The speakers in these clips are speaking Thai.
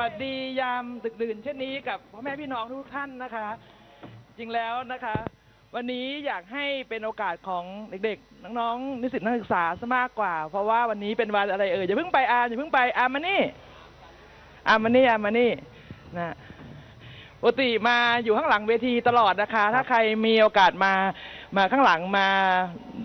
วัสดียามดึกดื่นเช่นนี้กับพ่อแม่พี่น้องทุกท่านนะคะ จริงแล้วนะคะ วันนี้อยากให้เป็นโอกาสของเด็กๆ น้องๆนิสิตนักศึกษาซะมากกว่า เพราะว่าวันนี้เป็นวันอะไรเอ่ยอย่าเพิ่งไปอาร์มอย่าเพิ่งไปอาร์มานี่อาร์มานี่อาร์มมานี่นะปกติมาอยู่ข้างหลังเวทีตลอดนะคะ ถ้าใครมีโอกาสมา มาข้างหลังมา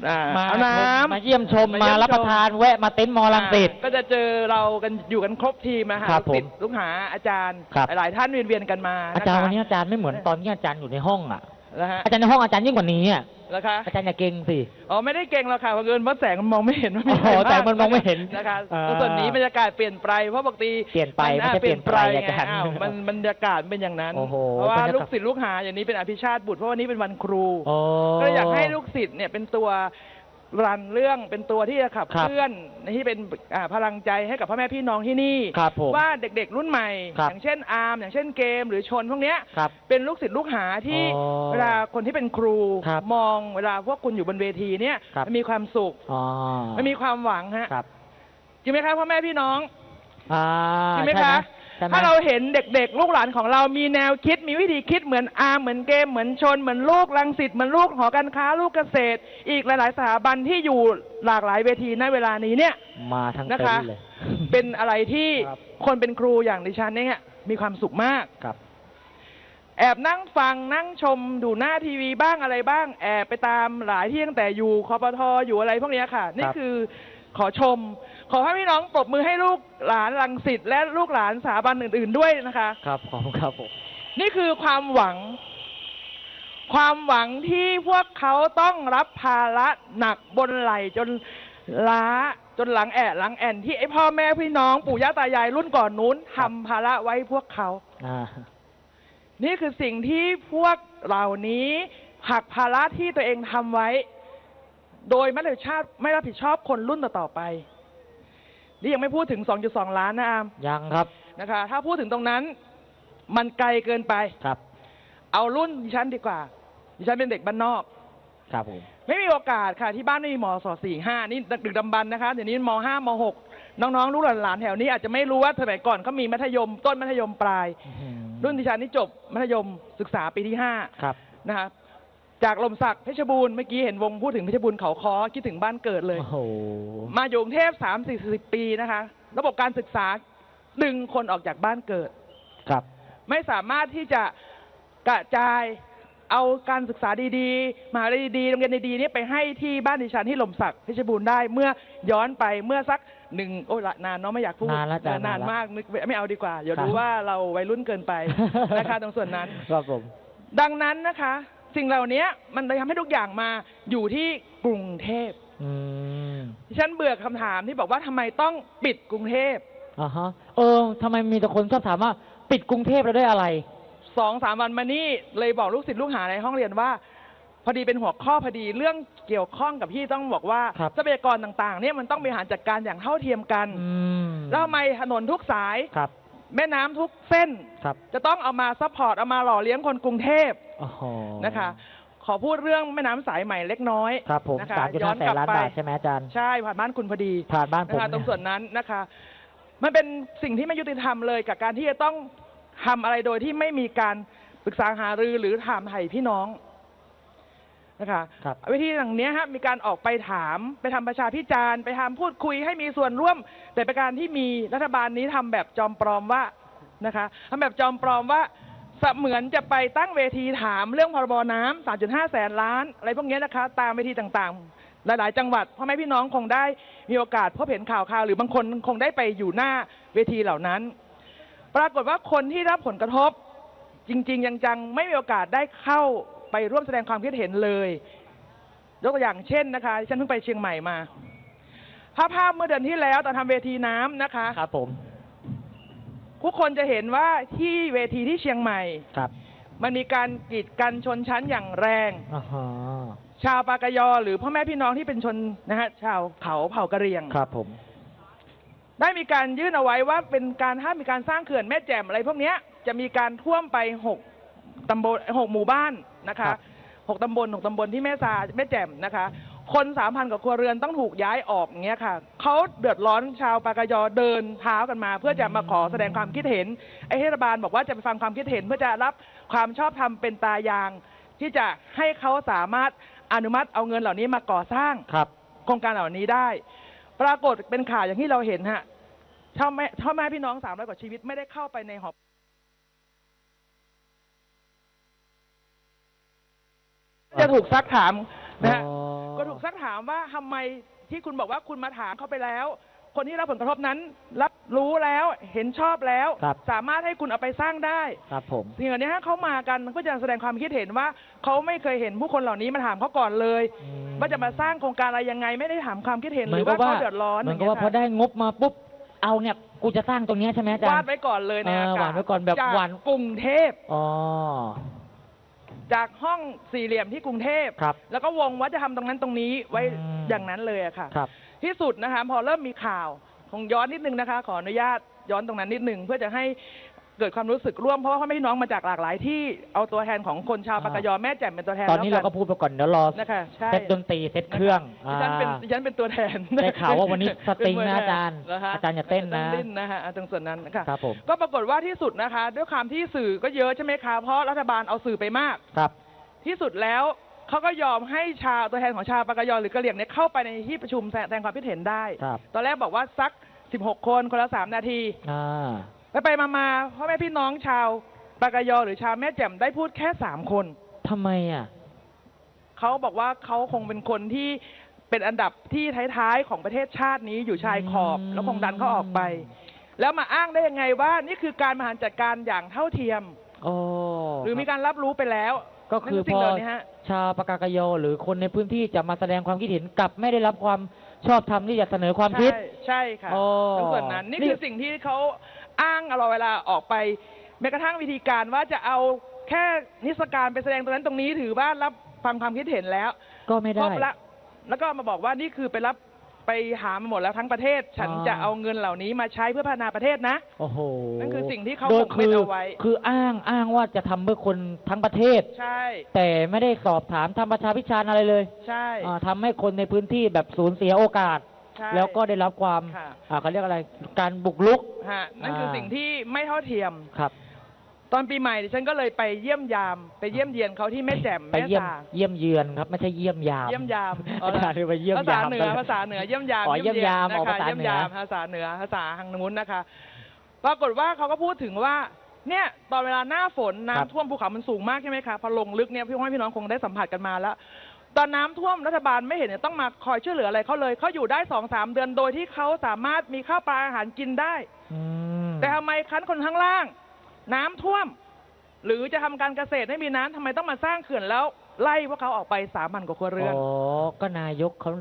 อ่ามาเอาน้ำ มาเยี่ยมชมมาเยี่มายมรับประทานแวะมาเต็นท์มอลังสิตอ่าก็จะเจอเรากันอยู่กันครบทีมนะฮะครับลูกศิษย์ผมลูกหาอาจารย์ ครับ หลายๆท่านเวียนๆกันมาอาจารย์วันนี้อาจารย์ไม่เหมือนตอนที่อาจารย์อยู่ในห้องอะ นะฮะอาจารย์ในห้องอาจารย์ยิ่งกว่านี้อะนะคะอาจารย์อย่าเก่งสิ อ๋อไม่ได้เก่งหรอกค่ะเพราะเอิญว่าแสงมันมองไม่เห็นว่ามีอ๋อใครบ้าแสงมันมองไม่เห็นนะคะอ่า ส่วนนี้บรรยากาศเปลี่ยนไปเพราะปกติเปลี่ยนไปมัไม่ใช่เปลี่ยนไปไงอาจารย์ อ้าวมันบรรยากาศเป็นอย่างนั้น โอ้โหเพราะว่าบรรยากาศ ลูกศิษย์ลูกหาอย่างนี้เป็นอภิชาติบุตรเพราะวันนี้เป็นวันครู โอ้ ก็เลยอยากให้ลูกศิษย์เนี่ยเป็นตัว รันเรื่องเป็นตัวที่จะขับครับเคลื่อนที่เป็นอ่าพลังใจให้กับพ่อแม่พี่น้องที่นี่ ครับผมว่าเด็กๆรุ่นใหม่ ครับอย่างเช่นอาร์มอย่างเช่นเกม หรือชนพวกเนี้ยครับเป็นลูกศิษย์ลูกหาที่อ๋อเวลาคนที่เป็นครูครับมองเวลาพวกคุณอยู่บนเวทีเนี่ยครับ มันมีความสุขอ๋อมันมีความหวังฮะครับจริงไหมครับพ่อแม่พี่น้อง อ่าจริงไหมใช่คะใช่ไหมถ้าเราเห็นเด็กๆ ลูกหลานของเรามีแนวคิดมีวิธีคิดเหมือนอาร์มเหมือนเกมเหมือนชน เหมือนลูกรังสิตเหมือนลูกหอการค้าลูกเกษตร อีกหลายๆสถาบันที่อยู่หลากหลายเวทีในเวลานี้เนี่ยมาทั้งนะเต็นคะท์เลย เป็นอะไรที่ครับ คนเป็นครูอย่างดิฉันเนี่ยมีความสุขมาก ครับ แอบนั่งฟังนั่งชมดูหน้าทีวีบ้างอะไรบ้าง แอบไปตามหลายที่ตั้งแต่อยู่คอปทอยู่อะไรพวกเนี้ยค่ะ นี่ครับคือ ขอชม ขอให้พี่น้องปรบมือให้ลูกหลานรังสิตและลูกหลานสถาบันอื่น ๆด้วยนะคะ ครับขอบคุณครับผมนี่คือความหวัง ความหวังที่พวกเขาต้องรับภาระหนักบนไหล่จนล้าจนหลังแอะหลังแอนที่ไอพ่อแม่พี่น้องปู่ย่าตายายรุ่นก่อนนู้นทำภาระไว้พวกเขา อ่านี่คือสิ่งที่พวกเหล่านี้หักภาระที่ตัวเองทำไว้ โดยไม่รับผิดชอบไม่รับผิดชอบคนรุ่นต่อๆไป นี่ยังไม่พูดถึง 2.2 ล้านนะอามยังครับนะคะ ถ้าพูดถึงตรงนั้นมันไกลเกินไป ครับ เอารุ่นดิฉันดีกว่า ดิฉันเป็นเด็กบ้านนอก ครับผม ไม่มีโอกาสค่ะ ที่บ้านไม่มีมศสี่ห้านี่ดึกดำบรรพ์นะคะ เดี๋ยวนี้มห้ามหกน้องๆ ลูกหลานๆแถวนี้อาจจะไม่รู้ว่าสมัยก่อนเขามีมัธยม ต้นมัธยมปลายอื้อหือรุ่นดิฉันนี่จบมัธยมศึกษาปีที่ห้าครับนะคะ จากลมศักดิ์เพชรบูรณ์เมื่อกี้เห็นวงพูดถึงเพชรบูรณ์เขาคอคิดถึงบ้านเกิดเลย โอ้โห มาอยู่กรุงเทพสามสี่สิบปีนะคะ ระบบการศึกษาดึงคนออกจากบ้านเกิด ครับ ไม่สามารถที่จะกระจายเอาการศึกษาดีๆมหาวิทยาลัยดีๆโรงเรียนดีๆนี้ไปให้ที่บ้านดิฉันที่ลมศักดิ์เพชรบูรณ์ได้เมื่อย้อนไปเมื่อสักหนึ่งโอ้ยละนานเนาะไม่อยากพูดนานแล้วจ้ะนานนานแล้วมากนึกไม่เอาดีกว่าเดี๋ยวครับรู้ว่าเราวัยรุ่นเกินไปนะคะตรงส่วนนั้น ครับผม ดังนั้นนะคะ สิ่งเหล่านี้มันเลยทำให้ทุกอย่างมาอยู่ที่กรุงเทพอืมดิฉันเบื่อคำถามที่บอกว่าทำไมต้องปิดกรุงเทพอ่าฮะเออทำไมมีแต่คนชอบถามว่า ปิดกรุงเทพแล้วได้อะไร สองสามวันมานี่เลยบอกลูกศิษย์ลูกหาในห้องเรียนว่า พอดีเป็นหัวข้อพอดีเรื่องเกี่ยวข้องกับที่ต้องบอกว่าครับ ทรัพยากรต่างๆ เนี่ยมันต้องบริหารจัดการอย่างเท่าเทียมกัน อืมแล้วทำไมถนนทุกสาย ครับ แม่น้ำทุกเส้น ครับจะต้องเอามาซัพพอร์ตเอามาหล่อเลี้ยงคนกรุงเทพโอ้โหนะคะ ขอพูดเรื่องแม่น้ำสายใหม่เล็กน้อยครับผมนะคะสามจุดย้อห้านแสกลันล้านไปบาทใช่ไหมอาจารย์ ใช่ผ่านบ้านคุณพอดีผ่านบ้านผมนะคะตรงส่วนนั้นนะคะ มันเป็นสิ่งที่ไม่ยุติธรรมเลยกับการที่จะต้องทำอะไรโดยที่ไม่มีการปรึกษาหารือหรือถามไถ่พี่น้อง นะคะครับ วิธีอย่างเนี้ยฮะมีการออกไปถามไปทำประชาพิจารณ์ไปทำพูดคุยให้มีส่วนร่วม แต่ประการที่มีรัฐบาลนี้ทำแบบจอมปลอมว่านะคะทำแบบจอมปลอมว่าเสมือนจะไปตั้งเวทีถามเรื่องพรบน้ำ3.5 แสนล้าน อะไรพวกเนี้ยนะคะ ตามเวทีต่างๆ หลายๆ จังหวัดพ่อแม่พี่น้องคงได้มีโอกาสพบเห็นข่าวข่าวหรือบางคนคงได้ไปอยู่หน้าเวทีเหล่านั้น ปรากฏว่าคนที่รับผลกระทบ จริง ๆ ยังๆไม่มีโอกาสได้เข้า ไปร่วมแสดงความคิดเห็นเลย ยกตัวอย่างเช่นนะคะดิฉันเพิ่งไปเชียงใหม่มาภาพภาพเมื่อเดือนที่แล้วตอนทำเวทีน้ำนะคะครับผมทุกคนจะเห็นว่าที่เวทีที่เชียงใหม่ครับ มันมีการกีดกันชนชั้นอย่างแรงอ่าฮะชาวปากยอหรือพ่อแม่พี่น้องที่เป็นชนนะฮะชาวเขาเผ่ากะเหรี่ยงครับผมได้มีการยื่นเอาไว้ว่าเป็นการห้ามมีการสร้างเขื่อนแม่แจ่มอะไรพวกเนี้ยจะมีการท่วมไปหกตำบลหกหมู่บ้าน นะคะหกตำบลหกตำบลที่แม่ซาแม่แจ่มนะคะ คนสามพันกว่าครัวเรือนต้องถูกย้ายออกอย่างเงี้ยค่ะเขาเดือดร้อนชาวปากกยเดินเท้ากันมา เพื่อจะมาขอแสดงความคิดเห็นไอ้เทศบาลบอกว่าจะไปฟังความคิดเห็น เพื่อจะรับความชอบธรรมเป็นตายาง ที่จะให้เขาสามารถอนุมัติเอาเงินเหล่านี้มาก่อสร้างครับ โครงการเหล่านี้ได้ ปรากฏเป็นข่าวอย่างที่เราเห็นฮะช่าแม่ช่าแม่พี่น้องสามร้อยกว่าชีวิตไม่ได้เข้าไปในหอจะ ถูกซักถามนะฮะอ๋อ ก็ถูกซักถามว่าทำไมที่คุณบอกว่าคุณมาถามเขาไปแล้ว คนที่รับผลกระทบนั้น รับรู้แล้วเห็นชอบแล้ว ครับ สามารถให้คุณเอาไปสร้างได้ ครับผม สิ่งเหล่านี้ฮะเขามากันเพื่อจะแสดงความคิดเห็นว่าเขาไม่เคยเห็นผู้คนเหล่านี้มาถามเขาก่อนเลย อืม ว่าจะมาสร้างโครงการอะไรยังไงไม่ได้ถามความคิดเห็นหเหมืรืออนกับว่าว่าเขาเดือดร้อนเหมือนกับว่าพอได้งบมาปุ๊บ เอาเนี่ย กูจะสร้างตรงเนี้ยใช่ไหมอาจารวาดย์ ไว้ก่อนเลยในเอออากาศวาดไว้ก่อนแบบจากวาด กรุงเทพ อ๋อ จากห้องสี่เหลี่ยมที่กรุงเทพ ครับแล้วก็วงว่าจะทำตรงนั้นตรงนี้ไว้อืม อย่างนั้นเลยอะค่ะ ครับ ที่สุดนะคะพอเริ่มมีข่าวคงย้อนนิดนึงนะคะ ขออนุญาตย้อนตรงนั้นนิดนึงเพื่อจะให้ เกิดความรู้สึกร่วมเพราะว่าพ่อแม่พี่น้องมาจากหลากหลายที่เอาตัวแทนของคนชาวปากกยอแม่แจ่มเป็นตัวแทนตอนนี้แล้เราวก็พูดไปก่อนเดี๋ยวรอนะคะใช่เซตดนตรีเซตเครื่องดิฉันเป็นอ่าดิฉันเป็นตัวแทนได้ข่าวว่าวันนี้สตริงเป็นะตัวแทอาจารย์นะคะอาจารย์อย่าเต้นนะ ต้องเล่นนะฮะตรงส่วนนั้นนะคะครับผม ก็ปรากฏว่าที่สุดนะคะ ด้วยความที่สื่อก็เยอะใช่ไหมคะเพราะรัฐบาลเอาสื่อไปมาก ครับ ที่สุดแล้วเขาก็ยอมให้ชาวตัวแทนของชาวปากกยอหรือกะเหรี่ยงเนี่ยเข้าไปในที่ประชุมแสดงความคิดเห็นได้ ครับ ตอนแรกบอกว่าสัก 16 คนคนละ 3 นาที อ่า ไปไปมามาพ่อแม่พี่น้องชาวปากกยอหรือชาวแม่แจ่มได้พูดแค่3คนทำไมอะเขาบอกว่าเขาคงเป็นคนที่เป็นอันดับที่ท้ายๆของประเทศชาตินี้อยู่ชายขอบอืมแล้วคงดันเขาออกไป แล้วมาอ้างได้ยังไงว่านี่คือการบริหารจัดการอย่างเท่าเทียมโอ้หรือมีการรับรู้ไปแล้ว ก็คือนั่นสิ่พงอเหล่านี้ฮะชาวปากากยอหรือคนในพื้นที่จะมาแสดงความคิดเห็นกลับไม่ได้รับความชอบธรรมที่จะเสนอความคิดใช่ใช่ค่ะโอ้ทั้งส่วนนั้นนี่นี่คือสิ่งที่เขา อ้างเราเวลาออกไปแม้กระทั่งวิธีการว่าจะเอาแค่นิทรรศการไปแสดงตรงนั้นตรงนี้ถือว่ารับฟังความคิดเห็นแล้วก็ไม่ครได้บละแล้วก็มาบอกว่านี่คือไปรับไปหามาหมดแล้วทั้งประเทศ ฉันอ่า จะเอาเงินเหล่านี้มาใช้เพื่อพัฒนาประเทศนะ โอ้โหนั่นคือสิ่งที่เขาโดยปกปิดคือเอาไว้คืออ้างอ้างว่าจะทำเพื่อคนทั้งประเทศ ใช่ แต่ไม่ได้สอบถามทำประชาพิจารณ์อะไรเลยใช่ อ่าทำให้คนในพื้นที่แบบสูญเสียโอกาสใช่แล้วก็ได้รับความค่ะ อ่าเขาเรียกอะไรการบุกรุก ฮะนั่นคืออ่าสิ่งที่ไม่เท่าเทียม ครับ ตอนปีใหม่ดิฉันก็เลยไปเยี่ยมยาม ไปเยี่ยมเยียนเขาที่แม่แจ่มไปแม่เยี่ยมสาเยี่ยมเยือนครับ ไม่ใช่เยี่ยมยามเยี่ยมยามอาจารย์ไปเยี่ยมภาษายาม เหนือภาษาเหนือเยี่ยมยามอ๋อเยี่ยมยามนะอ๋อคะภาษาเยี่ยมเหนือยามภาษาเหนือภาษาทางนู้นนะคะปรากฏว่าเขาก็พูดถึงว่า เนี่ยตอนเวลาหน้าฝนน้ำท่วมภูเขามันสูงมากใช่ไหมคะพอลงลึกเนี่ยพี่พ่อพี่น้องคงได้สัมผัสกันมาแล้ว ตอนน้ำท่วมรัฐบาลไม่เห็นจะต้องมาคอยช่วยเหลืออะไรเขาเลยเขาอยู่ได้สองสามเดือนโดยที่เขาสามารถมีข้าวปลาอาหารกินได้ อืมแต่ทำไมคันคนข้างล่าง น้ำท่วม หรือจะทำการเกษตรไม่มีน้ำทำไมต้องมาสร้างเขื่อนแล้วไล่พวกเขาออกไปสามพันกว่าครัวเรือนอ๋อก็นายกเขา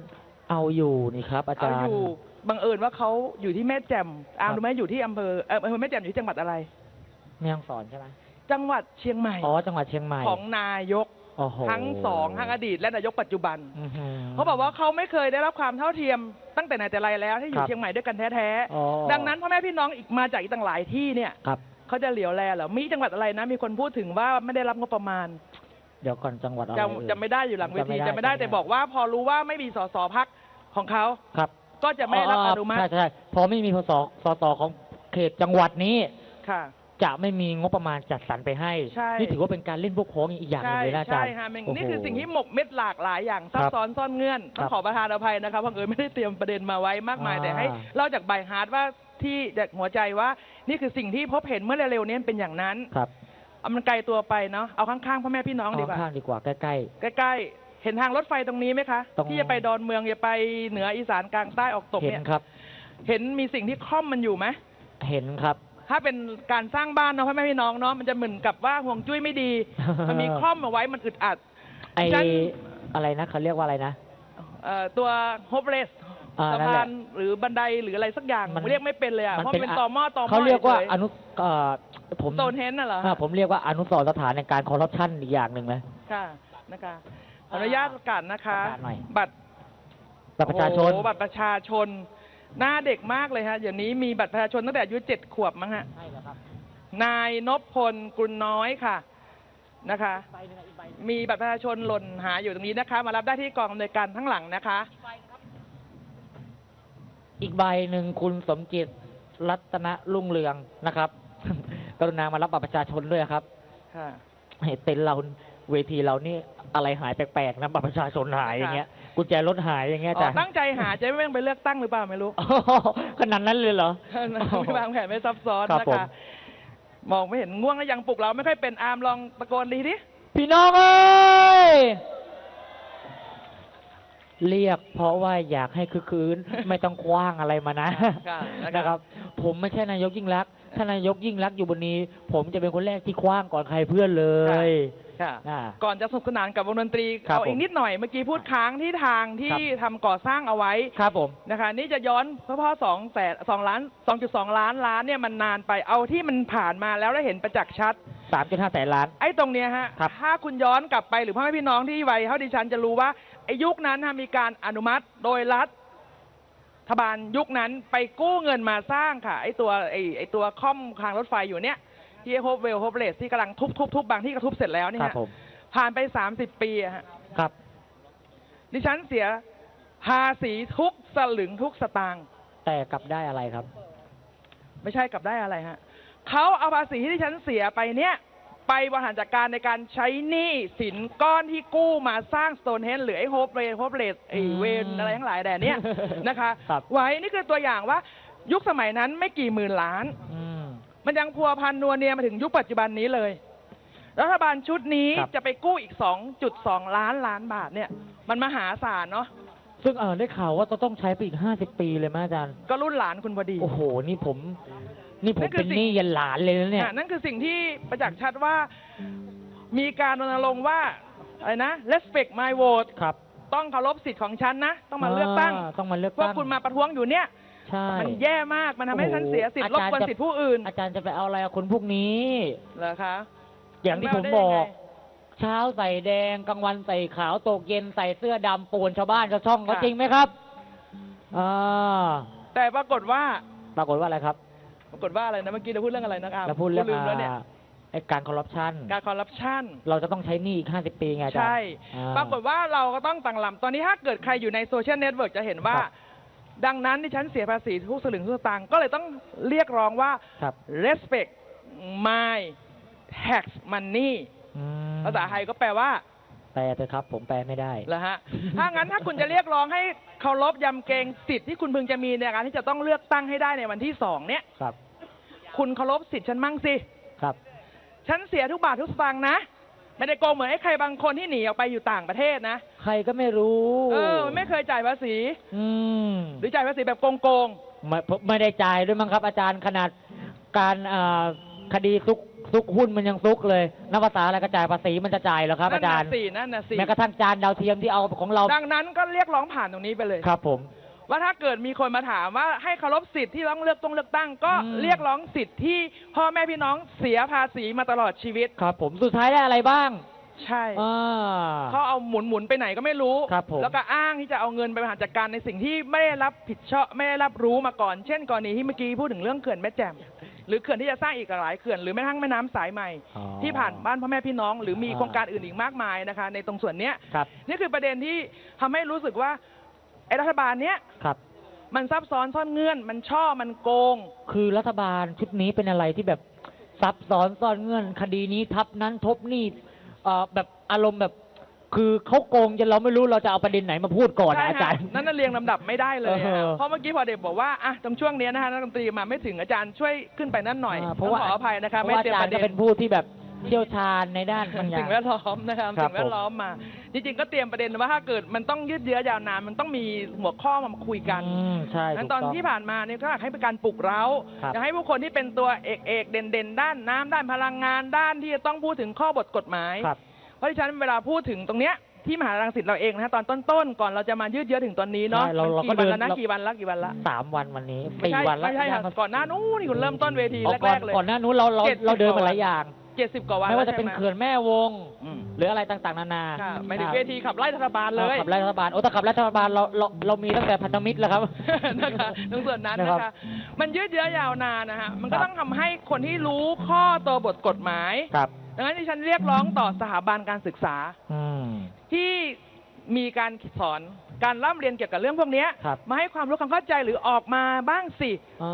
เอาอยู่นี่ครับ อาเอาจารอย์ ยู่บังเอิญว่าเขาอยู่ที่แม่แจ่มอาครับรู้ไหมอยู่ที่อำเภอเอออำเภอแม่แจ่มอยู่ที่จังหวัดอะไรแม่ฮ่องสอนใช่ไหมจังหวัดเชียงใหม่ อ๋อจังหวัดเชียงใหม่ของนายก โอ้โห ทั้งสองทั้งอดีตและนายกปัจจุบัน อื้อหื เขาบอกว่าเขาไม่เคยได้รับความเท่าเทียมตั้งแต่ไหนแต่ไรแล้วที่อคยู่รับเชียงใหม่ด้วยกันแท้อ๋อๆดังนั้นพ่อแม่พี่น้องอีกมาจากอีกต่างหลายที่เนี่ยครับ เขาจะเหลียวแลเหรอมีจังหวัดอะไรนะ มีคนพูดถึงว่าไม่ได้รับงบประมาณเดี๋ยวก่อนจังหวัดอะไรจะเอ่ยจะไม่ได้อยู่หลังเวทีจำไม่ได้จะไม่ได้จำไม่ได้แต่บอกว่าพอรู้ว่าไม่มีสสพักของเขาครับก็จะไม่รับอนุมัติใช่ใช่พอไม่มีพสสตของเขตจังหวัดนี้ ค่ะ จะไม่มีงบประมาณจัดสรรไปให้ ใช่ นี่ถือว่าเป็นการเล่นพวกโค้งอีกอย่างหนึงใช่เลยนะอาจารใช่ย์ ค่ะมันโอ้โหนี่คือสิ่งที่หมกเม็ดหลากหลายอย่างซับครับซ้อนซ่อนเงื่อนครัต้อบงขอประทานอภัยนะครับเพราะเอิญไม่ได้เตรียมประเด็นมาไว้มากมายอ่า แต่ให้เล่าจากใบฮาร์ดว่าที่จากหัวใจว่า นี่คือสิ่งที่พบเห็นเมื่อเร็วๆนี้เป็นอย่างนั้นครับเอามันไกลตัวไปเนาะเอาข้างๆพ่อแม่พี่น้องดีกว่า ข้างๆดีกว่าใกล้ ใกล้ๆ เห็นทางรถไฟตรงนี้ไหมคะ ตรง ที่จะไปดอนเมืองจะไปเหนืออีสานกลางใต้ออกตกๆ เห็นเนี่ยครับ เห็นมีสิ่งที่คล่อมมันอยู่ไหมเห็นครับ ถ้าเป็นการสร้างบ้านเนาะพ่อแม่พี่น้องเนาะมันจะเหมือนกับว่าห่วงจุ้ยไม่ดี มันมีคล่อมเอาไว้มันอึดอัดไอฉันอะไรนะเขาเรียกว่าอะไรนะเอ่อตัวโฮปเลสอ่าสะนั่นแหพาละนหรือบันไดหรืออะไรสักอย่างมันเรียกไม่เป็นเลยอะเพราะมันเป็นอะตอหม้อตอหม้อเขาเรียกว่าฉอนุเอ่อผมโซนเฮนน่ะเหรออ่าผมเรียกว่าอนุสรณ์สถานในการคอร์รัปชันอีกอย่างหนึ่งเลยค่ะนะคะขออนุญาตประกาศนะคะประกาศหน่อยบัตรบัตรประชาชนโอ้โหบัตรประชาชน หน้าเด็กมากเลยฮะเดี๋ยวนี้มีบัตรประชาชนตั้งแต่อายุเจ็ดขวบมั้งฮะใช่แล้วครับ นายนพพลกุลน้อยค่ะนะคะมีบัตรประชาชนหล่นหายอยู่ตรงนี้นะคะ มารับได้ที่กองอำนวยการข้างหลังนะคะ อีกใบหนึ่งคุณสมจิตรัตนรุ่งเรืองนะครับ กรุณามารับบัตรประชาชนด้วยครับค่ะให้เต็นท์เราเวทีเรานี่อะไรหายแปลกๆนะบัตรประชาชนหายอย่างเงี้ย กุญแจรถหายอย่างเงี้ยอ๋อจ้ะตั้งใจหาจะไม่ไปเลือกตั้งหรือเปล่าไม่รู้อ๋อขนาดนั้นเลยเหรอ ไม่วางแผนไม่ซับซ้อนครับนะผม คะมองไม่เห็นง่วงแล้วยังปลุกเราไม่ค่อยเป็นอาร์มลองตะโกนดีดิพี่น้องเอ้ย เรียกเพราะว่าอยากให้คือคืน ไม่ต้องคว้างอะไรมานะค่ะนะนะครับ ผมไม่ใช่นายกยิ่งรักษณ์ถ้านายกยิ่งรักษณ์อยู่บนนี้ ผมจะเป็นคนแรกที่คว้างก่อนใครเพื่อนเลย ค่ะอ่าก่อนจะสนุกสนานกับวงดนตรีครับเอาอีผกมนิดหน่อยเมื่อกี้พูดค้างที่ทางที่ครับทำก่อสร้างเอาไว้ครับผม นะคะ นี่จะย้อนเฉพาะสองแสนสองล้านสองจุดสองล้านล้านเนี่ยมันนานไปเอาที่มันผ่านมาแล้วได้เห็นประจักษ์ชัด สามจุดห้าแสนล้าน ไอ้ตรงเนี้ยฮะ ครับถ้าคุณย้อนกลับไปหรือพ่อแม่พี่น้องที่วัยเท่าดิฉันจะรู้ว่าไอ้ยุคนั้นฮะมีการอนุมัติโดยรัฐรัฐบาลยุคนั้นไปกู้เงินมาสร้างค่ะไอ้ตัวไอ้ไอ้ตัวค่อมทางรถไฟอยู่เนี้ย ที่โฮปเวลโฮปเลสที่กำลังทุบทุบทุบบางที่ก็ทุบเสร็จแล้วเนี่ยครับฮะผมผ่านไปสามสิบปีอะฮะครับดิฉันเสียภาษีทุกสลึงทุกสตางค์แต่กลับได้อะไรครับ ไม่ใช่กลับได้อะไรฮะเขาเอาภาษีที่ดิฉันเสียไปเนี่ย ไปบริหารจัดการในการใช้หนี้สินก้อนที่กู้มาสร้างสโตนเฮนหรือไอ้โฮปเรโฮปเลสไอ้เวนอะไรทั้งหลายแด่เนี่ยนะคะ ครับ ไว้นี่คือตัวอย่างว่ายุคสมัยนั้นไม่กี่หมื่นล้าน อืม มันยังพัวพันนัวเนียมาถึงยุคปัจจุบันนี้เลย รัฐบาลชุดนี้ครับ จะไปกู้อีก 2.2 ล้านล้านบาทเนี่ย มันมหาศาลเนาะซึ่งเออได้ข่าวว่าจะต้องใช้ไปอีกห้าสิบปีเลยไหมอาจารย์ ก็รุ่นหลานคุณพอดี โอ้โห นี่ผม นี่ผมนั่นคือเป็นสิ่ง หนี้ยันหลานเลยนะเนี่ย อะนั่นคือสิ่งที่ประจักษ์ชัดว่ามีการรณรงค์ว่าอะไรนะ respect my vote ครับต้องเคารพสิทธิ์ของฉันนะ ต้องมาเลือกตั้งาต้องมาเลือกพวกตั้ง คุณมาประท้วงอยู่เนี่ย ใช่ มันแย่มากมันทำให้โอ้โหฉันเสียสิทธิ์รอาบจารย์กวนจะสิทธิ์ผู้อื่นอาจารย์จะไปเอาอะไรกับคนพวกนี้ เหรอคะอย่างที่ผมไม่เอาได้บอกยังไงเช้าใส่แดงกลางวันใส่ขาวตกเย็นใส่เสื้อดำป่วนชาวบ้านชาวช่องเขาจริงไหมครับอ่าแต่ปรากฏว่า ปรากฏว่าอะไรครับ ปรากฏว่าอะไรนะเมื่อกี้เราพูดเรื่องอะไรนะอาร์มเราพูดเรื่องลืมแล้วเนี่ยอ่าไอ้การคอร์รัปชัน การคอร์รัปชัน เราจะต้องใช้หนี้อีกห้าสิบปีไงอาจารย์ใช่อ่าปรากฏว่าเราก็ต้องต่างลำตอนนี้ถ้าเกิดใครอยู่ในโซเชียลเน็ตเวิร์กจะเห็นว่าครับ ดังนั้นที่ฉันเสียภาษีทุกสลึงทุกสตางค์ก็เลยต้องเรียกร้องว่า ครับ respect my tax money อืมภาษาไทยก็แปลว่าแปลเถอะครับ ผมแปลไม่ได้เหรอฮะ ถ้างั้นถ้าคุณจะเรียกร้องให้เคารพยำเกรงสิทธิ์ที่คุณพึงจะมีในการที่จะต้องเลือกตั้งให้ได้ในวันที่สองเนี่ย ครับ คุณเคารพสิทธิ์ฉันมั่งสิ ครับ ฉันเสียทุกบาททุกสตางค์นะ ไม่ได้โกงเหมือนไอ้ใครบางคนที่หนีออกไปอยู่ต่างประเทศนะ ใครก็ไม่รู้เออมันไม่เคยจ่ายภาษี อืมหรือจ่ายภาษีแบบโกงไม่ไม่ได้จ่ายด้วยมั้งครับอาจารย์ขนาดการอ่าคดีซุกซุกหุ้นมันยังซุกเลยนับภาษาอะไรกระจายภาษีมันจะจ่ายเหรอๆครับ อาจารย์ นั่นน่ะสินั่นน่ะสิแม้กระทั่งจานดาวเทียมที่เอาของเราดังนั้นก็เรียกร้องผ่านตรงนี้ไปเลย ครับผม ว่าถ้าเกิดมีคนมาถามว่าให้เคารพสิทธิ์ที่ต้องเลือกต้องเลือกตั้ง ก็อืม เรียกร้องสิทธิ์ที่พ่อแม่พี่น้องเสียภาษีมาตลอดชีวิต ครับผมสุดท้ายได้อะไรบ้าง ใช่อ่า เขาเอาหมุนหมุนๆไปไหนก็ไม่รู้ ครับผม แล้วก็อ้างที่จะเอาเงินไปบริหารจัดการในสิ่งที่ไม่ได้รับผิดชอบไม่ได้รับรู้มาก่อน เช่นกรณีที่เมื่อกี้พูดถึงเรื่องเขื่อนแม่แจ่มหรือเขื่อนที่จะสร้างอีกหลายเขื่อนหรือแม้กระทั่งแม่น้ำสายใหม่ อ๋อ ที่ผ่านบ้านพ่อแม่พี่น้อง หรือมีอ่า โครงการอื่นอีกมากมายนะคะ ในตรงส่วนเนี้ยครับนี่คือประเด็นที่ทำให้รู้สึกว่าไอ้รัฐบาลเนี้ยครับ มันซับซ้อนซ่อนเงื่อน มันช่อมันโกง คือรัฐบาลชุดนี้เป็นอะไรที่แบบซับซ้อนซ่อนเงื่อน คดีนี้ทับนั้นทบนี่ เอ่อแบบอารมณ์แบบ คือเขาโกงจนเราไม่รู้เราจะเอาประเด็นไหนมาพูดก่อนนะใช่อาจารย์ค่ะนั่นน่ะเรียงลำดับไม่ได้เลยอะเออเพราะเมื่อกี้พอเด็กบอกว่าอะตรงช่วงเนี้ยนะคะนักดนตรีมาไม่ถึงอาจารย์ช่วยขึ้นไปนั่นหน่อยาต้องขออภัยนะคะเพไม่ราะว่าเตรียอามจารประย์เด็ก็นเป็นผู้ที่แบบ เชี่ยวชาญในด้านบางอย่าสิ่งง แวดล้อมนะครับครับ สิ่งแวดล้อมมา จริงๆ ก็เตรียมประเด็นว่าถ้าเกิดมันต้องยืดเยื้อยาวนานมันต้องมีหัวข้อมาคุยกัน อืมใช่งั้ถูนกตอนต้องที่ผ่านมาเนี่ยก็อยากให้เป็นการปลุกเร้าครับ อยากให้ผู้คนที่เป็นตัวเอกเอกๆเด่นเด่นๆด้านน้ำด้านพลังงานด้านที่จะต้องพูดถึงข้อบทกฎหมาย ครับ เพราะฉะนั้นเวลาพูดถึงตรงเนี้ยที่มหาลังสิตเราเองนะฮะตอนต้นๆก่อนเราจะมายืดเยื้อถึงตอนนี้เนาะใช่เรามันเราก็กี่วันแล้วนะเดินเรากี่วันละกี่วันละสามวันวันนี้ไม่สี่ใช่วันแล้วไม่ใช่ค่ะย่างก่อนหน้านู้นที่คุณเริ่มต้นเวทีอ๋อแรกๆเลย ก่อนหน้านู้นเราเรา70เราเดินกว่ามาหลายอย่างเจ็ดสิบกว่าวันไม่ว่าแล้วจะเป็นใช่ไหมเขื่อนแม่วง อืม หรืออะไรต่างๆ นานาค่ะไม่ถึงเวทีขับไล่รัฐบาลเลย ขับไล่รัฐบาลโอ้ถ้าขับไล่รัฐบาลเราเราเรามีตั้งแต่พันธมิตรแล้วครับ นะคะตรงส่วนนั้นนะนะครับคะมันยืดเยื้อยาวนานนะฮะ มันก็ครับ ต้องทำให้คนที่รู้ข้อตัวบทกฎหมาย ครับดังนั้นดิฉันเรียกร้องต่อสถาบันการศึกษา อืม ที่มีการสอนการร่ำเรียนเกี่ยวกับเรื่องพวกเนี้ยครับ มาให้ความรู้ความเข้าใจหรือออกมาบ้างสิ อ่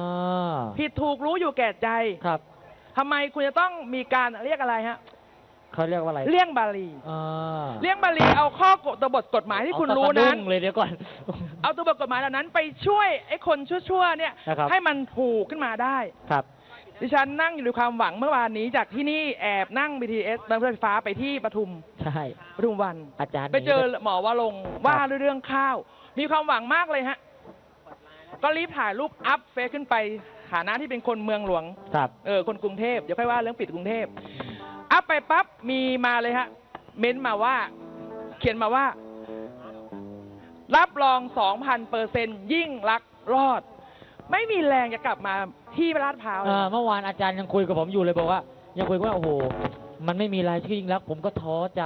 าผิดถูกรู้อยู่แก่ใจ ครับ ทำไมคุณจะต้องมีการเรียกอะไรฮะ เขาเรียกว่าอะไรเลี่ยงบาลีอ่าเลี่ยงบาลีเอาข้อกฎตัวบทกฎหมายที่คุณรู้เอาตะนั้กนดุ้งเลยเดี๋ยวก่อน เอาตัวบทกฎหมายเหล่านั้นไปช่วยไอ้คนชั่วๆเนี่ย นะครับ ให้มันถูกขึ้นมาได้ ครับ ดิฉันนั่งอยู่ในความหวังเมื่อวานนี้จากที่นี่แอบนั่ง BTS รถไฟฟ้าไปที่ปทุมใช่ ปทุมวัน อาจารย์ไปเจอหนีหมอว่าลงค์ว่าด้วยเรื่องข้าว มีความหวังมากเลยฮะ ก็รีบถ่ายรูปอัพเฟซขึ้นไป ฐานะที่เป็นคนเมืองหลวงครับเออคนกรุงเทพเดี๋ยวค่อยว่าเรื่องปิดกรุงเทพอัพไปปั๊บมีมาเลยฮะ เม้นต์มาว่า เขียนมาว่า รับรองสองพันเปอร์เซนยิ่งรักษณ์รอด ไม่มีแรงจะกลับมาที่ลาดพร้าวเลเอ่ยอเมื่อวานอาจารย์ยังคุยกับผมอยู่เลยบอกว่า ยังคุยว่าโอ้โห มันไม่มีรายชื่อยิ่งรักษณ์ผมก็ท้อใจ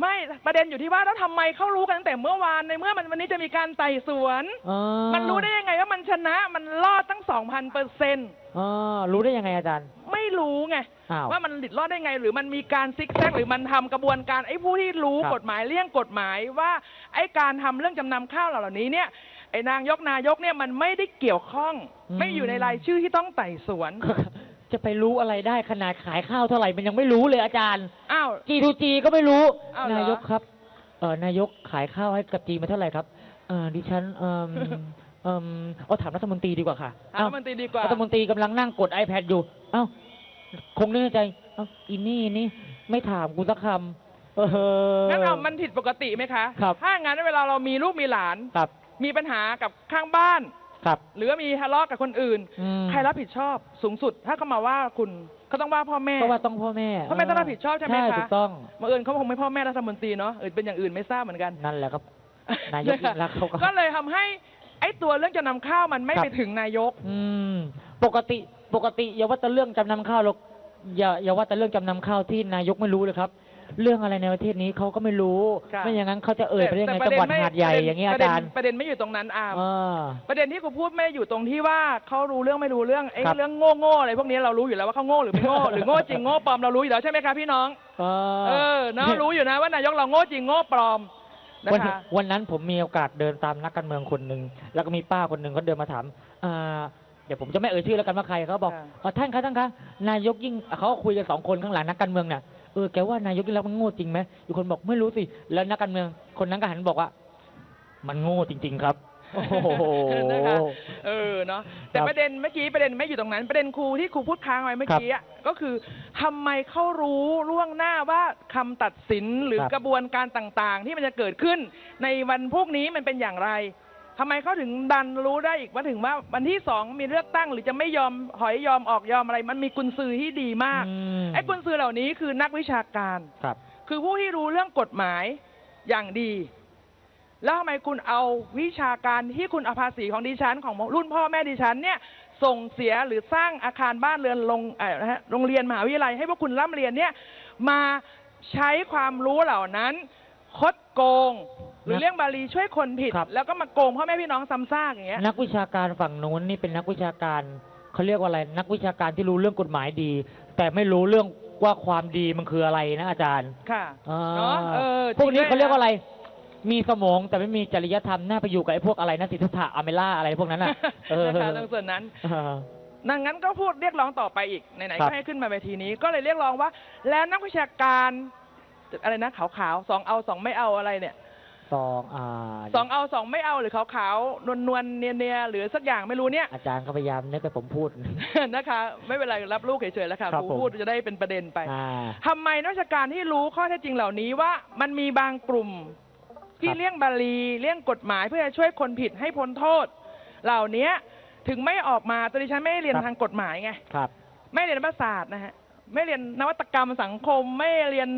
ไม่ประเด็นอยู่ที่ว่าแล้วทำไมเขารู้กันตั้งแต่เมื่อวานในเมื่อมันวันนี้จะมีการไต่สวน อ่ามันรู้ได้ยังไงว่ามันชนะมันรอดตั้งสองพันเปอร์เซนอ่ารู้ได้ยังไงอาจารย์ ไม่รู้ไง อ้าว ว่ามันหลุดรอดได้ไง หรือมันมีการซิกแซกหรือมันทำกระบวนการไอ้ผู้ที่รู้ครับ กฎหมายเลี่ยงกฎหมายว่าไอ้การทำเรื่องจำนำข้าวเหล่านี้เนี่ยไอ้นางยกนายกเนี่ยมันไม่ได้เกี่ยวข้อง ไม่อยู่ในรายชื่อที่ต้องไต่สวน จะไปรู้อะไรได้ขนาดขายข้าวเท่าไหร่มันยังไม่รู้เลยอาจารย์ อ้าวจีทูจีก็ไม่รู้ อ้าวเหรอ นายกครับเออนายกขายข้าวให้กับจีมาเท่าไหร่ครับเออดิฉันเอมเอมเอาถามรัฐมนตรีดีกว่าค่ะถามรัฐมนตรีดีกว่า รัฐมนตรีกำลังนั่งกด iPad อยู่ เอ้า คงนึกในใจ เอ้าอินนี่นี่ไม่ถามกูสักคำเออ งั้นเอามันผิดปกติไหมคะ ครับ ถ้างั้นเวลาเรามีลูกมีหลาน ครับ มีปัญหากับข้างบ้าน ครับ หรือว่ามีทะเลาะกับคนอื่น อืม ใครรับผิดชอบสูงสุด ถ้าเขามาว่าคุณเขาต้องว่าพ่อแม่ ก็ว่าต้องพ่อแม่พ่อแม่ต้องรับผิดชอบใช่ไหมคะใช่ถูกต้อง บังเอิญเขาคงไม่พ่อแม่รัฐมนตรีเนาะเออเป็นอย่างอื่นไม่ทราบเหมือนกัน นั่นแหละครับ นายกยิ่งรักษณ์เขาก็ ก็เลยทำให้ไอ้ตัวเรื่องจะนำข้าวมันไม่ครับ ไปถึงนายก อืม ปกติปกติอย่าว่าแต่เรื่องจำนำข้าวหรอกอย่าอย่าว่าแต่เรื่องจำนำข้าวที่นายกไม่รู้เลยครับ เรื่องอะไรในประเทศนี้เขาก็ไม่รู้ค่ะไม่อย่างนั้นเขาจะเอ่ยไปได้ยังไงแต่จังหวัดประเด็นไม่หาดใหญ่ประเด็นอย่างเงี้ยประอาเด็นจารย์ประเด็นไม่อยู่ตรงนั้นอามอ่าประเด็นที่กูพูดไม่อยู่ตรงที่ว่าเขารู้เรื่องไม่รู้เรื่องไอ้ครับ เรื่องโง่โง่ๆอะไรพวกนี้เรารู้อยู่แล้วว่าเขาโง่หรือไม่โง่ หรือโง่จริงโง่ปลอมเรารู้อยู่แล้วใช่ไหมคะพี่น้องเอเออเนาะรู้อยู่นะว่านายกเราโง่จริงโง่ปลอมนะวันคะวันนั้นผมมีโอกาสเดินตามนักการเมืองคนหนึ่งแล้วก็มีป้าคนหนึ่งเขาเดินมาถามอ่าเดี๋ยวผมจะไม่เอ่ยชื่อแล้วกันว่าใครเขาบอกค่ะอ๋อท่านคะท่านคะนายกยิ่งเขาก็คุยกันสองคนข้างหลังนักการเมืองเนี่ย เออแกว่านายกยิ่งรักษณ์มันโง่จริงไหมอีกคนบอกไม่รู้สิ แล้วนักการเมืองคนนั้นก็หันบอกว่า มันโง่จริง ๆ ครับ โอ้โห นะคะเออเนาะแต่ครับประเด็นเมื่อกี้ประเด็นไม่อยู่ตรงนั้น ประเด็นครูที่ครูพูดค้างไว้เมื่อกี้อะก็คือทำไมเขารู้ล่วงหน้าว่าคำตัดสินหรือครับ กระบวนการต่างๆ ที่มันจะเกิดขึ้นในวันพวกนี้มันเป็นอย่างไร ทำไมเขาถึงดันรู้ได้อีกว่าถึงว่าวันที่สองมีเลือกตั้งหรือจะไม่ยอมถอยยอมออกยอมอะไร มันมีกุญซือที่ดีมากอืม ไอ้กุญซือเหล่านี้คือนักวิชาการ ครับ คือผู้ที่รู้เรื่องกฎหมายอย่างดี แล้วทำไมคุณเอาวิชาการที่คุณเอาภาษีของดิฉันของรุ่นพ่อแม่ดิฉันเนี่ยส่งเสียหรือสร้างอาคารบ้านเรือนโรงเอ่อนะฮะโรงเรียนมหาวิทยาลัยให้พวกคุณร่ำเรียนเนี่ยมาใช้ความรู้เหล่านั้น คดโกง หรือนักเรื่องบาลีช่วยคนผิด ครับ แล้วก็มาโกงพ่อแม่พี่น้องซ้ำซากอย่างเงี้ย นักวิชาการฝั่งนู้นนี่เป็นนักวิชาการเขาเรียกว่าอะไร นักวิชาการที่รู้เรื่องกฎหมายดี แต่ไม่รู้เรื่องว่าความดีมันคืออะไรนะอาจารย์ค่ะอ่าเนาะเออพวกนี้จงด้เขาเรียกว่าอะไร มีสมองแต่ไม่มีจริยธรรมน่าไปอยู่กับไอ้พวกอะไรนะสิทธัตถะอเมล่าอะไรพวกนั้นอะเออ นะคะตรงส่วนนั้นอ่าดังนั้นก็พูดเรียกร้องต่อไปอีกไหนๆครัก็บ ให้ขึ้นมาเวทีนี้ ก็เลยเรียกร้องว่า แล้วนักวิชาการ อะไรนะขาวๆสองเอาสองไม่เอาอะไรเนี่ย สองอ่าสองเอาสองไม่เอาหรือขาวๆนวลนวลๆเนียนเนียๆหรือสักอย่างไม่รู้เนี่ย อาจารย์ก็พยายามนึกให้ผมพูด นะคะ ไม่เป็นไรรับลูกเฉยๆแล้วค่ะครับครูผม พูดจะได้เป็นประเด็นไปอ่า ทำไมนักวิชาการที่รู้ข้อเท็จจริงเหล่านี้ว่า มันมีบางกลุ่ม ที่ครับ เลี่ยงบาลีเลี่ยงกฎหมายเพื่อจะช่วยคนผิดให้พ้นโทษ เหล่านี้ถึงไม่ออกมาตัวดิฉันไม่ได้เรียนทางกฎหมายไง ครับ ไม่เรียนรัฐศาสตร์นะฮะ ไม่เรียนนวัตกรรมสังคม ไม่เรียน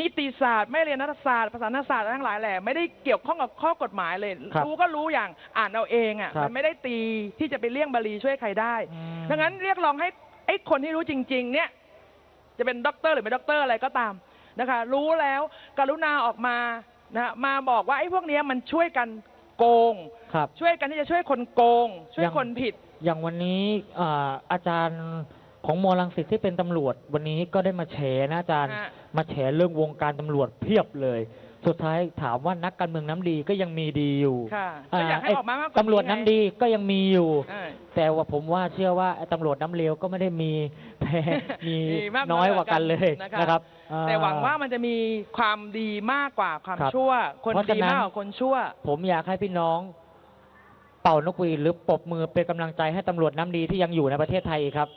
นิติศาสตร์ไม่เรียนรัฐศาสตร์ภาษาศาสตร์ทั้งหลายแหละไม่ได้เกี่ยวข้องกับข้อกฎหมายเลยครับรู้ก็รู้อย่างอ่านเอาเองอะครับ มันไม่ได้ตีที่จะไปเลี่ยงบาลีช่วยใครได้อืมดังนั้นเรียกร้องให้ไอ้คนที่รู้จริง ๆ เนี่ย จะเป็นด็อกเตอร์หรือไม่ด็อกเตอร์อะไรก็ตามนะคะ รู้แล้วกรุณาออกมานะฮะมาบอกว่าไอ้พวกเนี้ยมันช่วยกันโกง ครับ ช่วยกันที่จะช่วยคนโกง ช่วยอย่างคนผิด อย่างวันนี้อ่าอาจารย์ ของมอลังสิตที่เป็นตำรวจ วันนี้ก็ได้มาแฉนะอาจารย์ ฮะ มาแฉเรื่องวงการตำรวจเพียบเลย สุดท้ายถามว่านักการเมืองน้ำดีก็ยังมีดีอยู่ค่ะก็อยากให้เออกมามากกว่าตำรวจน้ำดีก็ยังมีอยู่ เออ แต่ว่าผมว่าเชื่อว่าไอ้ตำรวจน้ำเลวก็ไม่ได้มีแพ้มีมีมากน้อยกว่ากันเลยนะคะ นะครับอ่แต่หวังว่ามันจะมีความดีมากกว่าความครับชั่ว คนเพราะฉะดีนั้นมากกว่าคนชั่ว ผมอยากให้พี่น้อง เป่านกหวีดหรือปรบมือเป็นกำลังใจให้ตำรวจน้ำดีที่ยังอยู่ในประเทศไทยครับ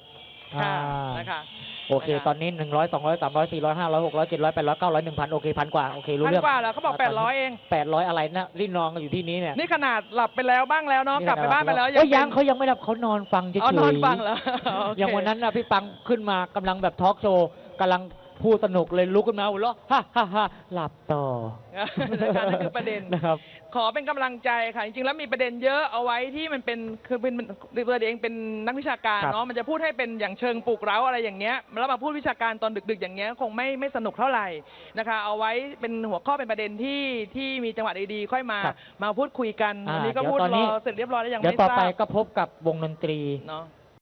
ค่ะอ่านะคะโอเคนะคะตอนนี้หนึ่งร้อยสองร้อยสามร้อยสี่ร้อยห้าร้อยหกร้อยเจ็ดร้อยแปดร้อยเก้าร้อยหนึ่งพันโอเคพันกว่า โอเค รู้พันเรื่องกว่าแล้วเขาบอกแปดร้อยเองแปดร้อยอะไรนะรีนองกันอยู่ที่นี้เนี่ย นี่ขนาดหลับไปแล้วบ้างแล้วเนาะนี่กลับไปบ้านไปแล้วโอ้ยยังเป็นเขายังไม่ดับเขานอนฟังเฉยอ๋อๆนอนฟังเหรอโอเคอย่างวันนั้นนะพี่ปังขึ้นมากำลังแบบทอล์กโชว์กำลัง พูดสนุกเลยลุกขึ้นมาหัวเราะฮ่าฮ่าฮ่าหลับต่อนะคะนั่นคือประเด็น นะครับ ขอเป็นกำลังใจค่ะ จริงๆ แล้วมีประเด็นเยอะเอาไว้ที่มันเป็นคือเป็นตัวเองเป็นนักวิชาการครับเนาะมันจะพูดให้เป็นอย่างเชิงปลุกเร้าอะไรอย่างเงี้ยแล้วมาพูดวิชาการตอนดึก ๆ อย่างเงี้ยคงไม่ไม่สนุกเท่าไหร่นะคะ เอาไว้เป็นหัวข้อเป็นประเด็นที่ที่มีจังหวะดีๆค่อยมา ครับมาพูดคุยกันอ่าวันนี้ก็เดี๋ยวพูดตอนรนี้ อเสร็จเรียบร้อยแล้วยังเดี๋ยวไม่ต่อทราไปบก็พบกับวงดนตรี เนาะ